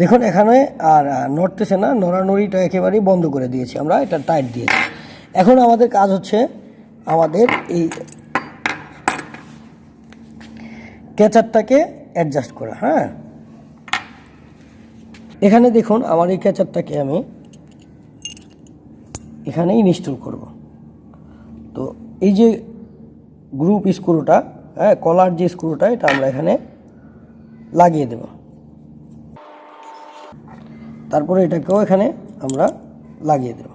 দেখুন, এখানে আর নড়তেছে না, নড়ানড়িটা একেবারেই বন্ধ করে দিয়েছি আমরা, এটা টাইট দিয়েছি। এখন আমাদের কাজ হচ্ছে আমাদের এই ক্যাচারটাকে অ্যাডজাস্ট করা হ্যাঁ? এখানে দেখুন, আমার এই ক্যাচারটাকে আমি এখানে ইনস্টল করব। তো এই যে গ্রুপ স্ক্রুটা হ্যাঁ কলার যে স্ক্রুটা এটা আমরা এখানে লাগিয়ে দেব। তারপরে এটাকেও এখানে আমরা লাগিয়ে দেব।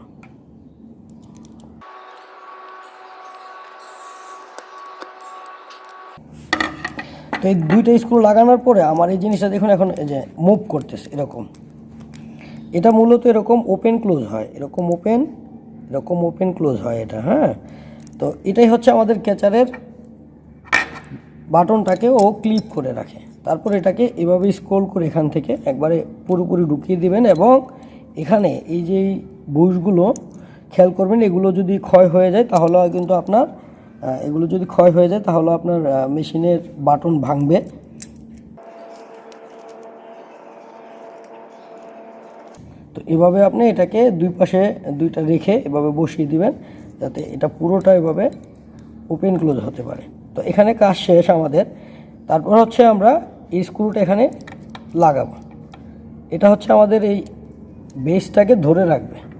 তো এই দুইটা স্ক্রু লাগানোর পরে আমার এই জিনিসটা দেখুন এখন এই যে মুভ করতেছে এরকম। এটা মূলত এরকম ওপেন ক্লোজ হয়, এরকম ওপেন এরকম ওপেন ক্লোজ হয় এটা হ্যাঁ? তো এটাই হচ্ছে আমাদের ক্যাচারের বাটনটাকে ও ক্লিপ করে রাখে। তারপর এটাকে এভাবে স্ক্রোল করে এখান থেকে একবারে পুরোপুরি ঢুকিয়ে দিবেন এবং এখানে এই যে বুশগুলো, খেয়াল করবেন এগুলো যদি ক্ষয় হয়ে যায় তাহলে কিন্তু আপনার এগুলো যদি ক্ষয় হয়ে যায় তাহলে আপনার মেশিনের বাটন ভাঙবে। তো এভাবে আপনি এটাকে দুই পাশে দুইটা রেখে এভাবে বসিয়ে দিবেন, যাতে এটা পুরোটা এভাবে ওপেন ক্লোজ হতে পারে। তো এখানে কাজ শেষ আমাদের। তারপর হচ্ছে আমরা এই স্ক্রুটা এখানে লাগাবো। এটা হচ্ছে আমাদের এই বেসটাকে ধরে রাখবে।